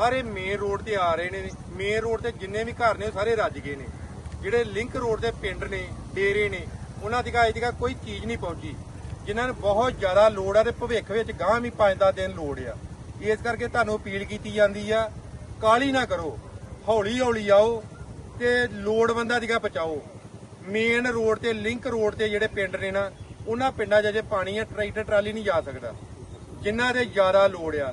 ਸਾਰੇ main road ਤੇ ਆ ਰਹੇ ਨੇ ਮੇਨ ਰੋਡ ਤੇ ਜਿੰਨੇ ਵੀ ਘਰ ਨੇ ਉਹ ਸਾਰੇ ਰੱਜ ਗਏ ਨੇ। ਜਿਹੜੇ ਲਿੰਕ ਰੋਡ ਦੇ ਪਿੰਡ ਨੇ, ਡੇਰੇ ਨੇ, ਉਹਨਾਂ ਦੀ ਅਜੇ ਤੱਕ ਕੋਈ ਚੀਜ਼ ਨਹੀਂ ਪਹੁੰਚੀ। ਜਿਨ੍ਹਾਂ ਨੂੰ ਬਹੁਤ ਜ਼ਿਆਦਾ ਲੋੜ ਆ ਤੇ ਭਵਿੱਖ ਵਿੱਚ ਗਾਂ ਵੀ 5-10 ਦਿਨ ਲੋੜ ਆ। ਇਸ ਕਰਕੇ ਤੁਹਾਨੂੰ ਅਪੀਲ ਕੀਤੀ ਜਾਂਦੀ ਆ ਕਾਲੀ ਨਾ ਕਰੋ। ਹੌਲੀ ਹੌਲੀ ਆਓ ਤੇ ਲੋੜਵੰਦਾਂ ਦੀਆਂ ਬਚਾਓ ਮੇਨ ਰੋਡ ਤੇ ਲਿੰਕ ਰੋਡ ਤੇ ਜਿਹੜੇ ਪਿੰਡ ਨੇ ਨਾ, ਉਹਨਾਂ ਪਿੰਡਾਂ 'ਚ ਅਜੇ ਪਾਣੀ ਆ ਟਰੈਕਟਰ, ਟਰਾਲੀ ਨਹੀਂ ਜਾ ਸਕਦਾ। ਜਿਨ੍ਹਾਂ ਦੇ ਜ਼ਿਆਦਾ ਲੋੜ ਆ।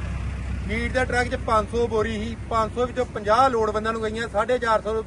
ਫੀਡ ਦਾ ਟਰੱਕ 'ਚ 500 ਬੋਰੀ ਸੀ 500 ਵਿੱਚੋਂ 50 ਲੋੜਵੰਦਾਂ ਨੂੰ ਗਈਆਂ 450